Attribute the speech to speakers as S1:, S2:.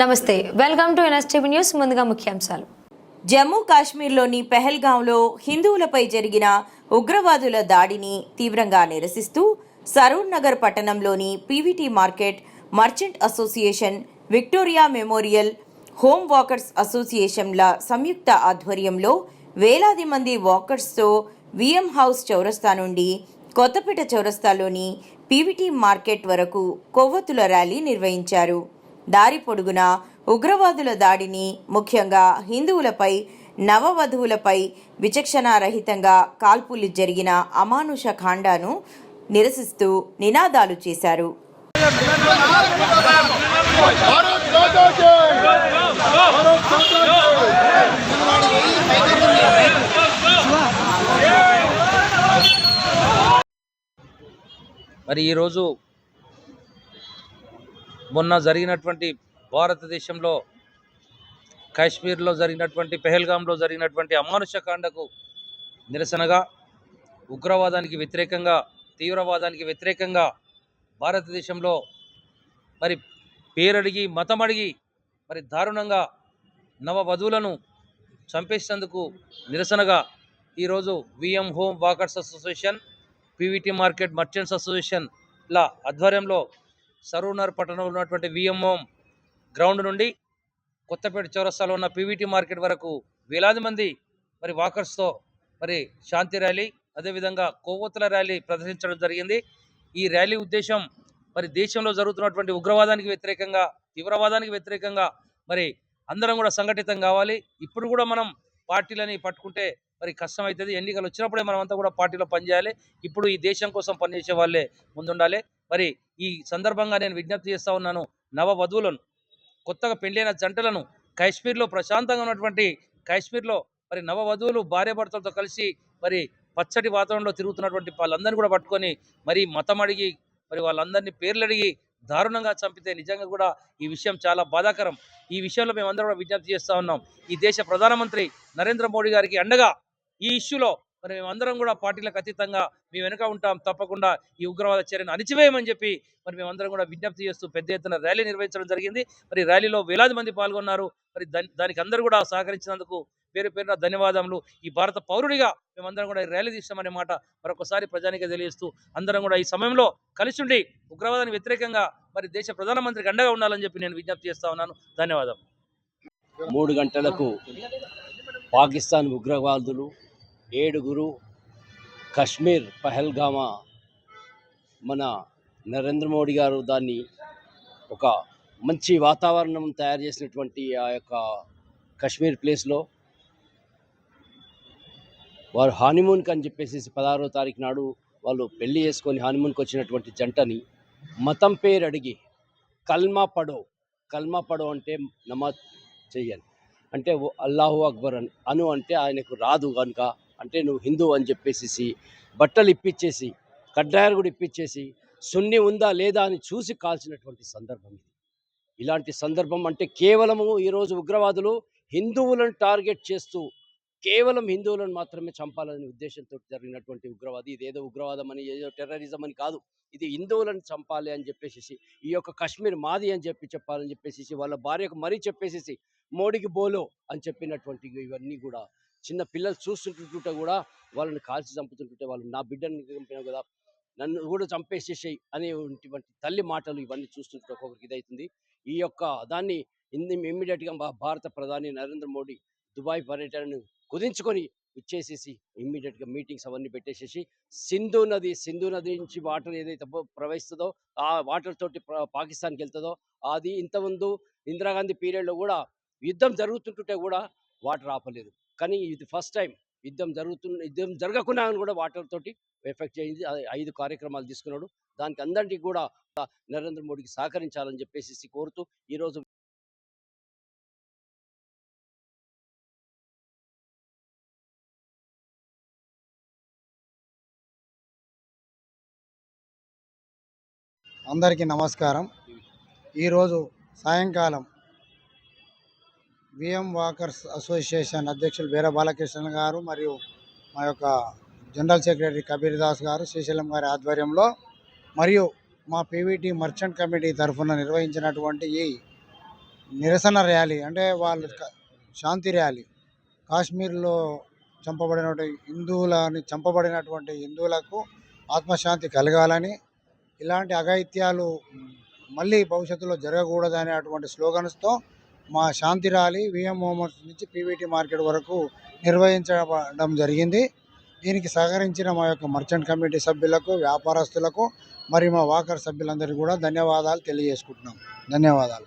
S1: నమస్తే. Welcome to NSTV news ముందుగా ముఖ్యాంశాలు.
S2: జమ్మూ కాశ్మీర్లోని పెహల్గాంలో హిందువులపై జరిగిన ఉగ్రవాదుల దాడిని తీవ్రంగా నిరసిస్తూ సరూర్ నగర్ పట్టణంలోని PVT market merchant association Victoria Memorial home walkers అసోసియేషన్ల సంయుక్త ఆధ్వర్యంలో వేలాది మంది వాకర్స్తో విఎం హౌస్ చౌరస్తా నుండి కొత్తపేట చౌరస్తాలోని పీవీటీ మార్కెట్ వరకు కొవ్వొత్తుల ర్యాలీ నిర్వహించారు. దారి పొడుగున ఉగ్రవాదుల దాడిని ముఖ్యంగా హిందువులపై నవవధువులపై విచక్షణారహితంగా కాల్పులు జరిగిన అమానుష కాండాను నిరసిస్తూ నినాదాలు చేశారు.
S3: మరి ఈరోజు మొన్న జరిగినటువంటి భారతదేశంలో కాశ్మీర్లో జరిగినటువంటి పెహల్గాంలో జరిగినటువంటి అమానుషకాండకు నిరసనగా ఉగ్రవాదానికి వ్యతిరేకంగా తీవ్రవాదానికి వ్యతిరేకంగా భారతదేశంలో మరి పేరడిగి మతం అడిగి మరి దారుణంగా నవ వధువులను చంపేసినందుకు నిరసనగా ఈరోజు VM home walkers association PVT market merchants అసోసియేషన్ల ఆధ్వర్యంలో సరూనర్ పట్టణంలో ఉన్నటువంటి విఎంఓం గ్రౌండ్ నుండి కొత్తపేట చౌరస్తాలో ఉన్న పీవీటీ మార్కెట్ వరకు వేలాది మంది మరి వాకర్స్తో మరి శాంతి ర్యాలీ అదేవిధంగా కొవ్వొత్తుల ర్యాలీ ప్రదర్శించడం జరిగింది. ఈ ర్యాలీ ఉద్దేశం మరి దేశంలో జరుగుతున్నటువంటి ఉగ్రవాదానికి వ్యతిరేకంగా తీవ్రవాదానికి వ్యతిరేకంగా మరి అందరం కూడా సంఘటితం కావాలి. ఇప్పుడు కూడా మనం పార్టీలని పట్టుకుంటే మరి కష్టం అవుతుంది ఎన్నికలు వచ్చినప్పుడే మనం అంతా కూడా పార్టీలో పనిచేయాలి. ఇప్పుడు ఈ దేశం కోసం పనిచేసే వాళ్ళే ముందుండాలి. మరి ఈ సందర్భంగా నేను విజ్ఞప్తి చేస్తూ ఉన్నాను. నవ వధువులను కొత్తగా పెళ్ళైన జంటలను కాశ్మీర్లో ప్రశాంతంగా ఉన్నటువంటి కాశ్మీర్లో మరి నవ వధువులు భార్యాభర్తలతో కలిసి మరి పచ్చటి వాతావరణంలో తిరుగుతున్నటువంటి వాళ్ళందరినీ కూడా పట్టుకొని మరి మతం అడిగి మరి వాళ్ళందరినీ పేర్లు అడిగి దారుణంగా చంపితే నిజంగా కూడా ఈ విషయం చాలా బాధాకరం. ఈ విషయంలో మేమందరం కూడా విజ్ఞప్తి చేస్తూ ఉన్నాం. ఈ దేశ ప్రధానమంత్రి నరేంద్ర మోడీ గారికి అండగా ఈ ఇష్యూలో మరి మేమందరం కూడా పార్టీలకు అతీతంగా మేము వెనుక ఉంటాం. తప్పకుండా ఈ ఉగ్రవాద చర్యను అణిచివేయమని చెప్పి మరి మేమందరం కూడా విజ్ఞప్తి చేస్తూ పెద్ద ఎత్తున ర్యాలీ నిర్వహించడం జరిగింది. మరి ర్యాలీలో వేలాది మంది పాల్గొన్నారు. మరి దాని దానికి అందరూ కూడా సహకరించినందుకు పేరు పేరున ధన్యవాదములు. ఈ భారత పౌరుడిగా మేమందరం కూడా ఈ ర్యాలీ తీస్తామనే మాట మరొకసారి ప్రజానికి తెలియజేస్తూ అందరం కూడా ఈ సమయంలో కలిసి ఉండి ఉగ్రవాదానికి వ్యతిరేకంగా మరి దేశ ప్రధానమంత్రికి అండగా ఉండాలని చెప్పి నేను విజ్ఞప్తి చేస్తా ఉన్నాను. ధన్యవాదం
S4: మూడు గంటలకు పాకిస్తాన్ ఉగ్రవాదులు ఏడుగురు కశ్మీర్ పహల్గామా మన నరేంద్ర మోడీ గారు దాన్ని ఒక మంచి వాతావరణం తయారు చేసినటువంటి ఆ యొక్క కశ్మీర్ ప్లేస్లో వారు హానిమూన్కి అని చెప్పేసి పదహారో తారీఖు నాడు వాళ్ళు పెళ్ళి చేసుకొని హానిమూన్కి వచ్చినటువంటి జంటని మతం పేరు అడిగి కల్మా పడో కల్మా పడో అంటే నమాజ్ చెయ్యాలి. అంటే అల్లాహు అక్బర్ అని అను అంటే ఆయనకు రాదు కనుక అంటే నువ్వు హిందూ అని చెప్పేసి బట్టలు ఇప్పించేసి కడ్డాయలు కూడా ఇప్పించేసి సున్ని ఉందా లేదా అని చూసి కాల్చినటువంటి సందర్భం ఇది. ఇలాంటి సందర్భం అంటే కేవలము ఈరోజు ఉగ్రవాదులు హిందువులను టార్గెట్ చేస్తూ కేవలం హిందువులను మాత్రమే చంపాలనే ఉద్దేశంతో జరిగినటువంటి ఉగ్రవాది ఇదేదో ఉగ్రవాదం అని ఏదో టెర్రరిజం అని కాదు. ఇది హిందువులను చంపాలి అని చెప్పేసి ఈ యొక్క కశ్మీర్ మాది అని చెప్పి చెప్పాలని చెప్పేసి వాళ్ళ భార్యకు మరీ చెప్పేసి మోడీకి బోలో అని చెప్పినటువంటి ఇవన్నీ కూడా చిన్న పిల్లలు చూస్తుంటుంటే కూడా వాళ్ళని కాల్చి చంపుతుంటుంటే వాళ్ళు నా బిడ్డని చంపినా కదా నన్ను కూడా చంపేసేసాయి అనేటువంటి తల్లి మాటలు ఇవన్నీ చూస్తుంటే ఒక్కొక్కరికి ఇదవుతుంది ఈ యొక్క దాన్ని ఇమ్మీడియట్గా భారత ప్రధాని నరేంద్ర మోడీ దుబాయ్ పర్యటనను కుదించుకొని ఇచ్చేసేసి ఇమ్మీడియట్గా మీటింగ్స్ అవన్నీ పెట్టేసేసి సింధు నది సింధు నది నుంచి వాటర్ ఏదైతే ప్రవహిస్తుందో ఆ వాటర్ తోటి పాకిస్తాన్కి వెళ్తుందో అది ఇంతకుముందు ఇందిరాగాంధీ పీరియడ్లో కూడా యుద్ధం జరుగుతుంటుంటే కూడా వాటర్ ఆపలేదు. కానీ ఇది ఫస్ట్ టైం. యుద్ధం జరుగుతున్న యుద్ధం జరగకుండా కూడా వాటర్ తోటి ఎఫెక్ట్ చేయింది. ఐదు కార్యక్రమాలు తీసుకున్నాడు. దానికి అందరికీ కూడా నరేంద్ర మోడీకి సహకరించాలని చెప్పేసి కోరుతూ ఈరోజు
S5: అందరికీ నమస్కారం. ఈరోజు సాయంకాలం విఎం వాకర్స్ అసోసియేషన్ అధ్యక్షులు వీర బాలకృష్ణ గారు మరియు మా యొక్క జనరల్ సెక్రటరీ కబీర్ దాస్ గారు శ్రీశైలం గారి ఆధ్వర్యంలో మరియు మా పీవీటీ మర్చెంట్ కమిటీ తరఫున నిర్వహించినటువంటి ఈ నిరసన ర్యాలీ అంటే వాళ్ళ శాంతి ర్యాలీ కాశ్మీర్లో చంపబడినటువంటి హిందువులని చంపబడినటువంటి హిందువులకు ఆత్మశాంతి కలగాలని ఇలాంటి అఘాయిత్యాలు మళ్ళీ భవిష్యత్తులో జరగకూడదనేటువంటి స్లోగన్స్తో మా శాంతి ర్యాలీ విఎం మోమోస్ నుంచి పీవీటీ మార్కెట్ వరకు నిర్వహించడం జరిగింది. దీనికి సహకరించిన మా యొక్క మర్చెంట్ కమిటీ సభ్యులకు వ్యాపారస్తులకు మరియు మా వాకర్ సభ్యులందరికీ కూడా ధన్యవాదాలు తెలియజేసుకుంటున్నాం. ధన్యవాదాలు.